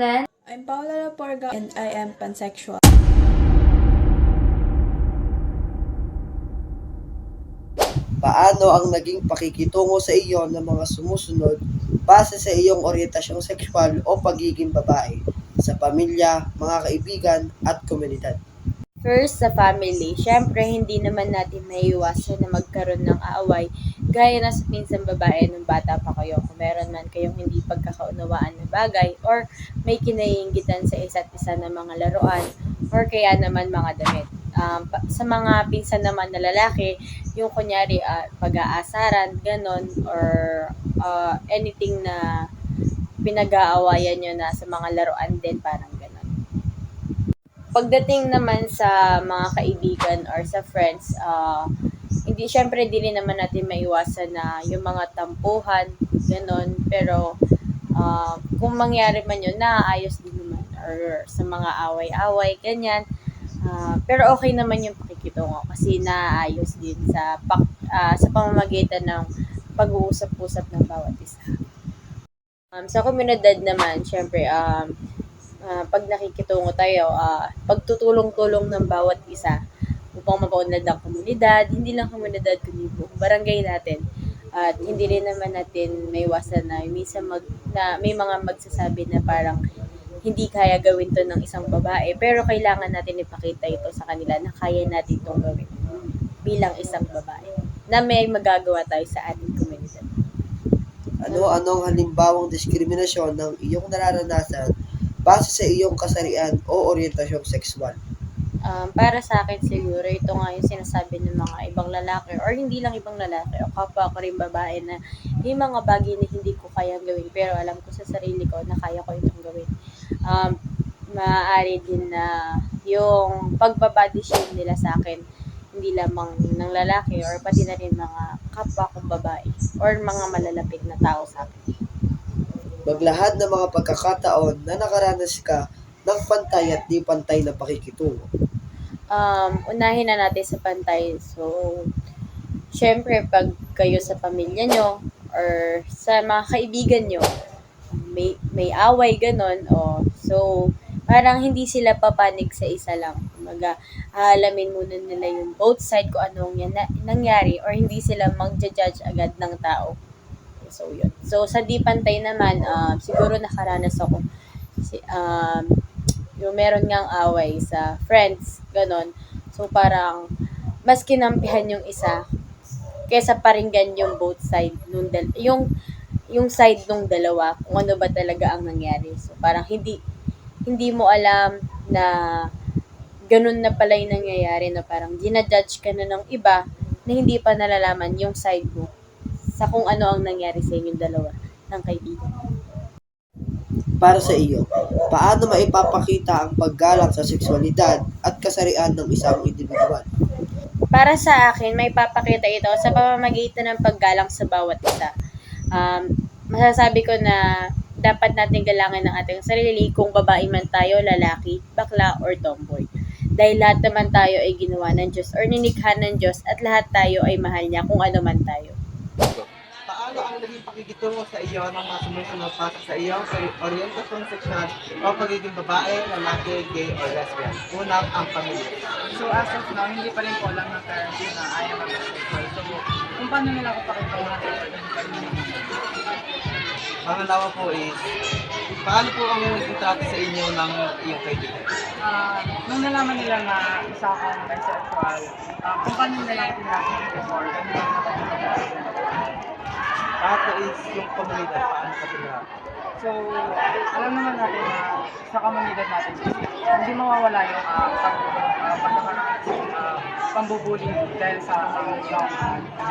Len. I'm Paula Laporga and I am pansexual. Paano ang naging pakikitungo sa iyo ng mga sumusunod base sa iyong orientasyong sexual o pagiging babae sa pamilya, mga kaibigan at komunidad? First, sa family. Siyempre, hindi naman natin maiiwasan na magkaroon ng aaway gaya na sa pinsang babae nung bata pa kayo. Kung meron man kayong hindi pagkakaunawaan na bagay or may kinaiingitan sa isa't isa na mga laruan or kaya naman mga damit. Um, sa mga pinsan naman na lalaki, yung kunyari ah, pag-aasaran, ganon, or ah, anything na pinag-aawayan nyo na sa mga laruan din, parang. Pagdating naman sa mga kaibigan or sa friends, ah, hindi, syempre, rin naman natin maiwasan na yung mga tampuhan, ganon. Pero, ah, kung mangyari man yun, naaayos din naman. Or sa mga away-away, ganyan. Ah, pero okay naman yung pakikitungo kasi naaayos din sa, pak, ah, sa pamamagitan ng pag-uusap-usap ng bawat isa. Um, sa komunidad naman, syempre, um, ah, pag nakikitungo tayo, ah, pagtutulong-tulong ng bawat isa upang mapaunlad ang komunidad, hindi lang komunidad, kundi buong barangay natin. At hindi rin naman natin may iwasan na minsan mag, na may mga magsasabi na parang hindi kaya gawin to ng isang babae, pero kailangan natin ipakita ito sa kanila na kaya natin itong gawin bilang isang babae na may magagawa tayo sa ating komunidad. Ano-anong halimbawang diskriminasyon ng iyong nararanasan base sa iyong kasarian o orientasyong sexual? Um, para sa akin siguro, ito nga yung sinasabi ng mga ibang lalaki or hindi lang ibang lalaki o kapwa ko rin babae na may mga bagay na hindi ko kayang gawin pero alam ko sa sarili ko na kaya ko itong gawin. Um, maaari din na yung pagbabody shame nila sa akin hindi lamang ng lalaki or pati na rin mga kapwa kong babae or mga malalapit na tao sa akin. Maglahad ng mga pagkakataon na nakaranas ka ng pantay at di pantay na pakikitungo. um, unahin na natin sa pantay. So, syempre, pag kayo sa pamilya nyo or sa mga kaibigan nyo, may, may away, ganon, o, so, parang hindi sila papanig sa isa lang. Kumaga, aalamin muna nila yung both side kung anong yan na, nangyari or hindi sila magja-judge agad ng tao. So, yun. So, sa di pantay naman, um, siguro nakaranas ako. Si, um, yung meron ngang away sa friends, ganon. So, parang, mas kinampihan yung isa kesa paringgan yung both side nung dal yung yung side nung dalawa kung ano ba talaga ang nangyari. So, parang hindi hindi mo alam na ganun na pala yung nangyayari na parang ginajudge ka na ng iba na hindi pa nalalaman yung side mo sa kung ano ang nangyari sa inyong dalawa ng kaibigan. Para sa iyo, paano maipapakita ang paggalang sa sexualidad at kasarian ng isang individual? Para sa akin, may papakita ito sa pamamagitan ng paggalang sa bawat isa. Um, masasabi ko na dapat natin galangan ng ating sarili kung babae man tayo, lalaki, bakla, or tomboy. Dahil lahat naman tayo ay ginawa ng Diyos or ninikha ng Diyos at lahat tayo ay mahal niya kung ano man tayo. Paano ang naging pakikitungo sa iyo ng mga sumusunod para sa iyong orientasyon sexual o pagiging babae, lalaki, gay, or lesbian? Unang, ang pamilya. So as of now, hindi pa rin po alam ng parents na I am a bisexual. So kung paano nila ako pakita mga Pangalawa po is, paano po ang naging trato sa inyo ng iyong kaibigan? Ah, nung nalaman nila na isa akong bisexual, ah, kung paano nila ako tinatawag before, ganun lang ako Pangatlo is yung komunidad, paano ka pinaka? So, alam naman natin na sa komunidad natin, hindi mawawala yung uh, pag, uh, pagkakaroon uh, pambubuli dahil sa uh, yung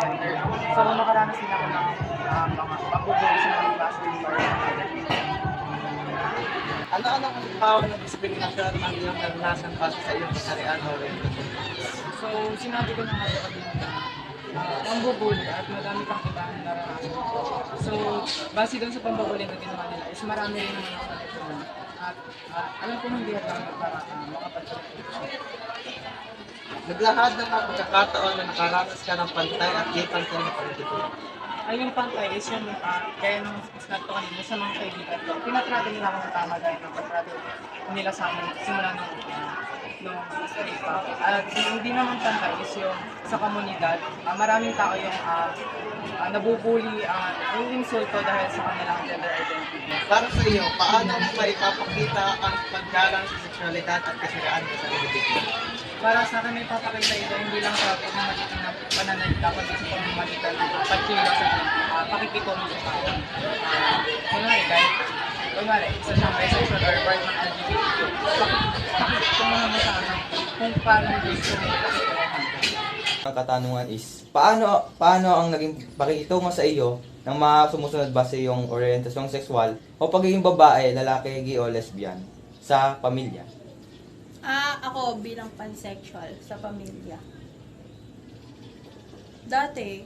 gender. So, nakaranas din ako ng uh, mga pambubuli sa mga classmates or Ano-ano ang halimbawa ng diskriminasyon ang iyong naranasan para sa iyong kasarian o? So, sinabi ko na nga uh, pambubuli at madami pang iba na naranasan. So, base doon sa pambubuli na ginawa nila is marami rin naman ako natutunan. At uh, alam ko hindi lang para uh, makapag-check. Naglahad ng mga pagkakataon na nakaranas ka ng pantay at di pantay na pakikitungo. ay yung pantay is yung uh, gaya ng snap ko kanina sa mga kaibigan ko. Tinatrato nila ako ng tama gaya ng pagtrato nila sa amin simula nung nung stay pa. At hindi naman pantay is yung sa komunidad. ah, maraming tao yung uh, nabubuli, uh, yung insulto dahil sa kanilang gender identity. Para sa iyo, paano mo maipapakita ang paggalang sa sexualidad at kasiraan sa individual? Para sa akin, may papakita ito, hindi lang sa pamamagitan ng pananalita, kundi sa pamamagitan ng pagkilos sa uh, pakikitungo sa tao. Uh, kunwari, kahit, kunwari, isa siyang bisexual or part ng LGBTQ, sa ano, kung paano gusto mo. Ang katanungan is, paano paano ang naging pakikitungo sa iyo ng mga sumusunod ba sa iyong orientasyong sexual o pagiging babae, lalaki, gay o lesbian sa pamilya? Ah, ako bilang pansexual sa pamilya. Dati,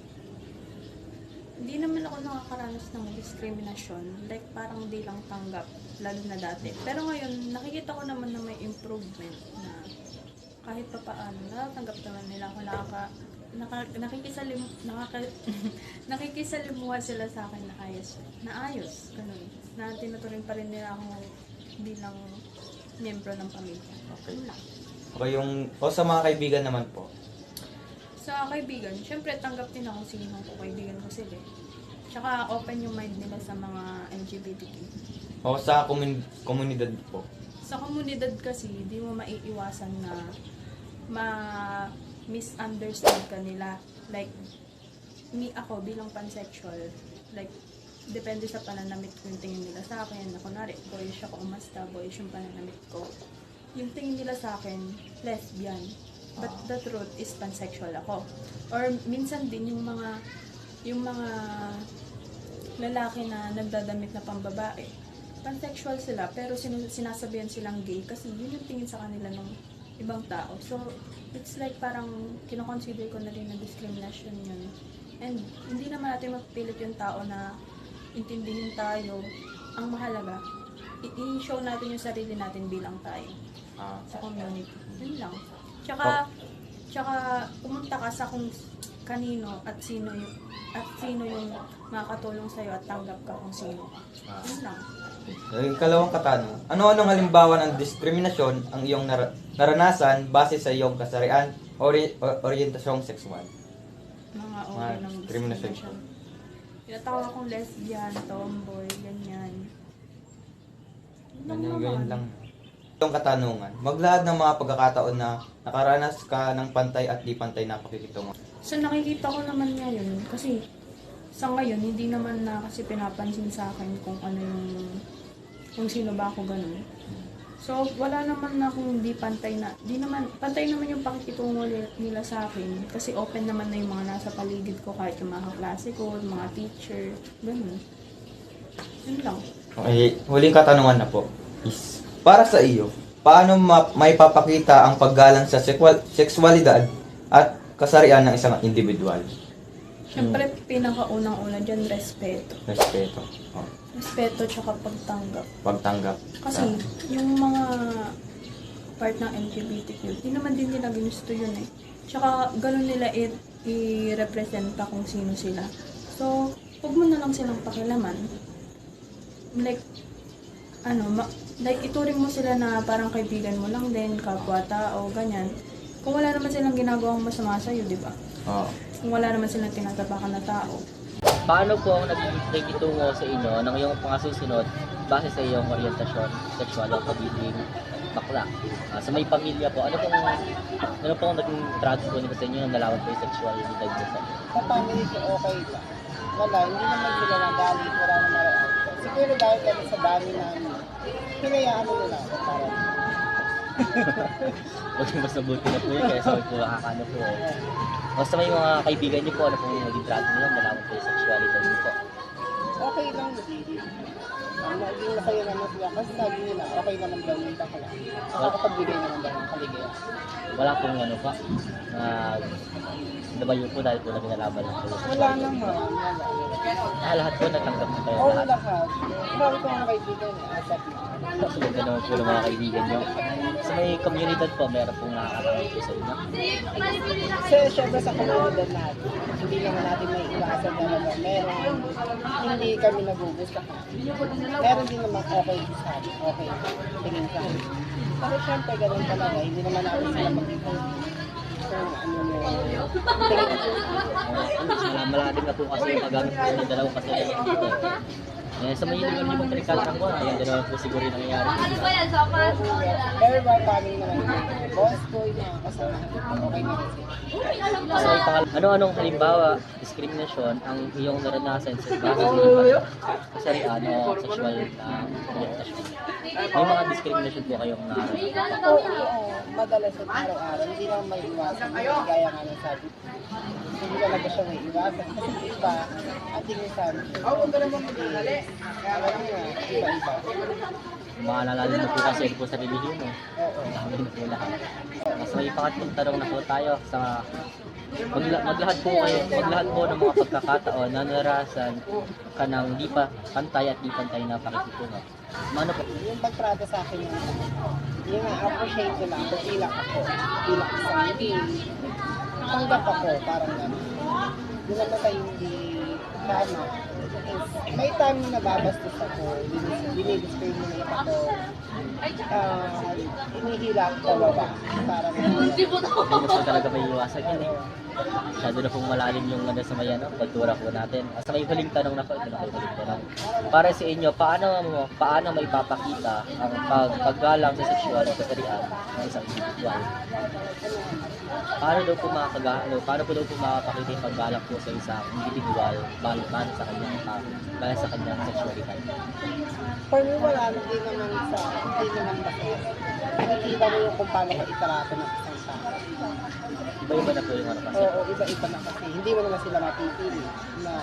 hindi naman ako nakakaranas ng diskriminasyon. Like, parang di lang tanggap, lalo na dati. Pero ngayon, nakikita ko naman na may improvement na kahit pa paano, natatanggap naman nila ako nakaka, naka, nakikisalim, nakaka, nakikisalimuha sila sa akin na ayos, na ayos, ganun. Na tinuturing pa rin nila ako bilang miyembro ng pamilya. Okay. Yun lang. O yung o sa mga kaibigan naman po. Sa kaibigan, syempre tanggap din ako sino ko kaibigan ko sila. eh. Tsaka open yung mind nila sa mga LGBTQ. O sa komun- komunidad po. Sa komunidad kasi, di mo maiiwasan na ma-misunderstand ka nila. Like, me ako bilang pansexual, like, depende sa pananamit ko yung tingin nila sa akin. Na kunwari, boyish ako umasta, boyish yung pananamit ko. Yung tingin nila sa akin, lesbian. But the truth is pansexual ako. Or minsan din yung mga yung mga lalaki na nagdadamit na pambabae. Pansexual sila, pero sin- sinasabihan silang gay kasi yun yung tingin sa kanila ng ibang tao. So, it's like parang kinoconsider ko na rin na discrimination yun. And hindi naman natin mapipilit yung tao na intindihin tayo. Ang mahalaga, i-show natin yung sarili natin bilang tayo Ah, sa community. Yun lang. Tsaka, tsaka pumunta ka sa kung kanino at sino yung at sino yung makakatulong sa'yo at tanggap ka kung sino ah. Yun lang. Yung kalawang katanungan, ano-anong halimbawa ng diskriminasyon ang iyong nar- naranasan base sa iyong kasarian o ori- o- orientasyong sexual? Mga Mga uri ng discrimination. discrimination. Tinatawag akong lesbian, tomboy, ganyan. Yun lang Ganyan, naman. ganyan lang. Yung katanungan, maglaad ng mga pagkakataon na nakaranas ka ng pantay at di pantay na pakikitungo. So nakikita ko naman ngayon, kasi sa ngayon, hindi naman na kasi pinapansin sa akin kung ano yung, kung sino ba ako ganun. So, wala naman na kung di pantay na, di naman, pantay naman yung pakikitungo nila sa akin. Kasi open naman na yung mga nasa paligid ko, kahit yung mga klase ko, mga teacher, ganun. Yun lang. Okay, huling katanungan na po is, para sa iyo, paano ma- may papakita ang paggalang sa sexual- sexualidad at kasarian ng isang individual? Siyempre, pinakaunang-una dyan, respeto. Respeto. Oh, Respeto tsaka pagtanggap. pagtanggap. Kasi, yung mga part ng LGBTQ, di naman din nila ginusto yun eh. Tsaka, ganun nila i- i-representa kung sino sila. So, huwag mo na lang silang pakilaman. Like, ano, ma- like, ituring mo sila na parang kaibigan mo lang din, kapwa-tao, ganyan. Kung wala naman silang ginagawang masama sa'yo, di ba? Oh. Kung wala naman silang tinatapakan na tao. Paano po ang naging nakikitungo sa inyo ng iyong mga susunod base sa iyong orientasyon, sexual o pagiging bakla? Ah, sa may pamilya po, ano pong ano pong naging trato po nito sa inyo nang nalaman po yung sexual identity sa inyo? sa family ko okay lang. Wala, hindi naman sila nagalit, wala naman. Siguro dahil kami sa dami namin, hinayaan mo nila ako Huwag mas mabuti na po yun kaya sa po makakano po. Basta may mga kaibigan niyo po, ano pong naging trato nila nang nalaman po yung sexuality niyo po? okay lang. Ang naging masaya naman sila kasi sabi nila, okay naman daw yung bakla. Nakakapagbigay naman daw ng kaligayahan. Wala pong ano pa. Na nabayo po dahil po na binalaban ng. Wala naman, wala. Ah, lahat po natanggap na kayo Oo, lahat. lahat. Marami ko mga kaibigan eh, asap na. Na naman po ng mga kaibigan nyo. Sa may komunidad po, meron pong nakakatangay po sa inyo. Kasi syempre sa komunidad natin, hindi naman natin may iwasan talaga. Meron, hindi kami nagugustuhan. Meron din naman okay sa amin, okay, tingin ka. Pero syempre ganun talaga, hindi naman natin sila mag-ibig. Malalim na po kasi yung paggamit po ng dalawang kasalanan dito. Eh, sa may hindi mo delikado ng buwan, ayan naman po siguro yung nangyayari. Very welcoming naman. Boss boy na kasama. Okay na kasi. Sa pangal- ano-anong halimbawa, diskriminasyon ang iyong naranasan sa base sa kasarian o sexual na orientasyon. May mga diskriminasyon po kayong naranasan. Oo, oo. Madalas sa araw-araw, hindi naman may iwasan. Gaya nga ng sabi ko. Hindi talaga siya may iwasan. Kasi iba, ang tingin sa amin. Naman mag-iali. Alam nga, iba-iba. Maalala mo po kasi po sa relihiyon. Oo. Dami din po lahat. Mas may pangatlong tanong na po tayo sa magla, maglahat po kayo, maglahat po ng mga pagkakataon na narasan ka ng di pa pantay at di pantay na pakikitungo. Ano po? Yung pagtrata sa akin yung yung na-appreciate ko lang bilang ako, bilang isang hindi tanggap ako, parang gano'n. Yung naman tayo hindi tama is may time na nababastos ako, dinidiscriminate ako, uh, inihila ako pababa, parang Hindi mo talaga may iwasan yan eh. Masyado na pong malalim yung ano sa may ano, kultura po natin. Ah, Sa may huling tanong na po, ito na yung huling tanong. Para sa inyo, paano mo, paano may papakita ang pag, paggalang sa sexual o kasarian ng isang individual? Paano daw po makakaga, ano, paano po daw po makapakita yung paggalang po sa isang individual bali bali sa kanyang tao, bali sa kanyang sexuality? For me, wala hindi naman sa, hindi naman kasi, nakikita mo yung kung paano ka itrato ng isang tao. Iba-iba na po yung ano kasi. Oo, iba-iba na kasi. Hindi mo naman sila mapipili na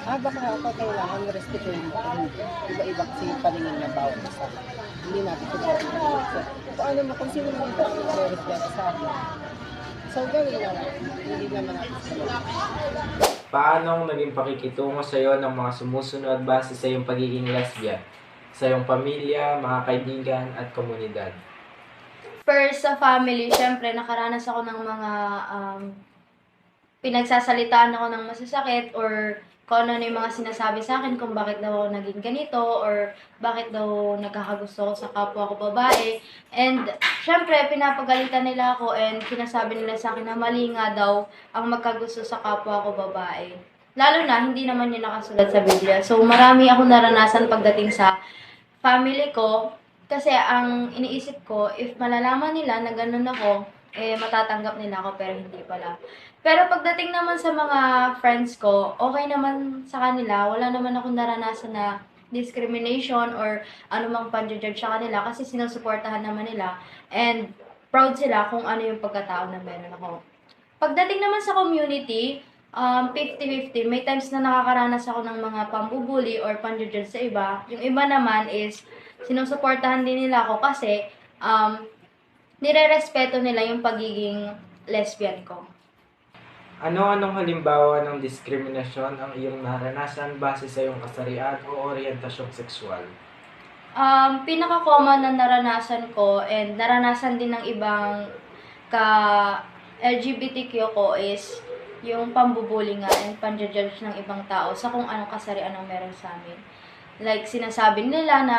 ah, baka ako kailangan respetuhin mo ako. Iba-iba kasi yung paningin ng bawat isa. Hindi natin ito. So, paano mo, kung sino naman ito ang respeto sa akin. So, gawin na lang. Hindi naman natin sila. Paano ang naging pakikitungo sa iyo ng mga sumusunod base sa iyong pagiging lesbian? Sa iyong pamilya, mga kaibigan, at komunidad? First, sa family, syempre, nakaranas ako ng mga um, pinagsasalitaan ako ng masasakit or kung ano yung mga sinasabi sa akin kung bakit daw ako naging ganito or bakit daw nagkakagusto ko sa kapwa ko babae. And syempre, pinapagalitan nila ako and sinasabi nila sa akin na mali nga daw ang magkagusto sa kapwa ko babae. Lalo na, hindi naman yun nakasulat sa Biblia. So, marami akong naranasan pagdating sa family ko. Kasi ang iniisip ko, if malalaman nila na ganun ako, eh matatanggap nila ako pero hindi pala. Pero pagdating naman sa mga friends ko, okay naman sa kanila. Wala naman akong naranasan na discrimination or anumang panjudge sa kanila kasi sinusuportahan naman nila and proud sila kung ano yung pagkatao na meron ako. Pagdating naman sa community, um, 50-50. May times na nakakaranas ako ng mga pambubuli or panjudge sa iba. Yung iba naman is sinusuportahan din nila ako kasi um, nire-respeto nila yung pagiging lesbian ko. Ano-anong halimbawa ng diskriminasyon ang iyong naranasan base sa iyong kasarian o orientasyong sexual? Um, pinaka-common na naranasan ko and naranasan din ng ibang ka LGBTQ ko is yung pambubuli nga and panjudge ng ibang tao sa kung anong kasarian ang meron sa amin. Like, sinasabi nila na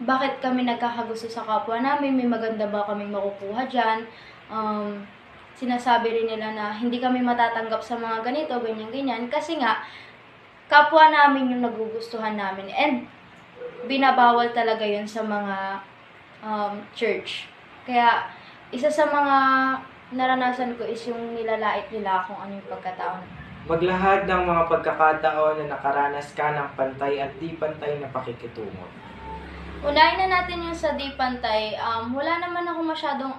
bakit kami nagkakagusto sa kapwa namin, may maganda ba kaming makukuha dyan. Um, sinasabi rin nila na hindi kami matatanggap sa mga ganito, ganyan-ganyan. Kasi nga, kapwa namin yung nagugustuhan namin. And binabawal talaga yun sa mga um, church. Kaya, isa sa mga naranasan ko is yung nilalait nila kung ano yung pagkatao. Maglahad ng mga pagkakataon na nakaranas ka ng pantay at di pantay na pakikitungo. Unahin na natin yung sa di pantay. Um, wala naman ako masyadong...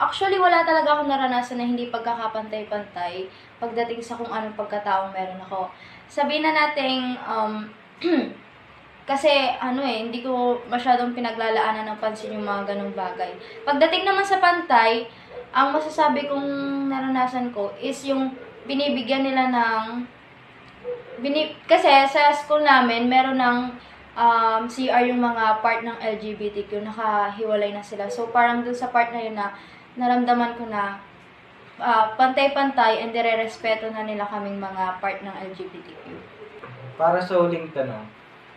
Actually, wala talaga akong naranasan na hindi pagkakapantay-pantay pagdating sa kung anong pagkataong meron ako. Sabihin na natin, um, Kasi ano eh, hindi ko masyadong pinaglalaanan ng pansin yung mga ganong bagay. Pagdating naman sa pantay, ang masasabi kong naranasan ko is yung binibigyan nila ng bini kasi sa school namin meron ng um, CR yung mga part ng LGBTQ nakahiwalay na sila. So parang dun sa part na yun na naramdaman ko na ah, pantay-pantay and nire-respeto na nila kaming mga part ng LGBTQ. Para sa huling tanong,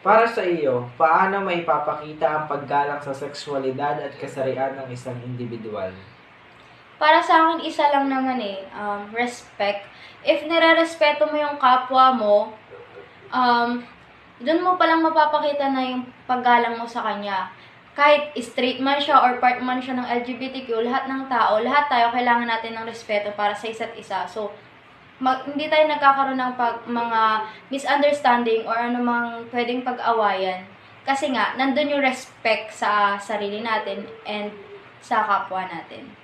para sa iyo, paano maipapakita ang paggalang sa sexualidad at kasarian ng isang individual? Para sa akin, isa lang naman eh, um, respect. If nire-respeto mo yung kapwa mo, um, doon mo palang mapapakita na yung paggalang mo sa kanya. Kahit straight man siya or part man siya ng LGBTQ, lahat ng tao, lahat tayo kailangan natin ng respeto para sa isa't isa. So, mag, hindi tayo nagkakaroon ng pag, mga misunderstanding or anumang pwedeng pag-awayan. Kasi nga, nandun yung respect sa sarili natin and sa kapwa natin.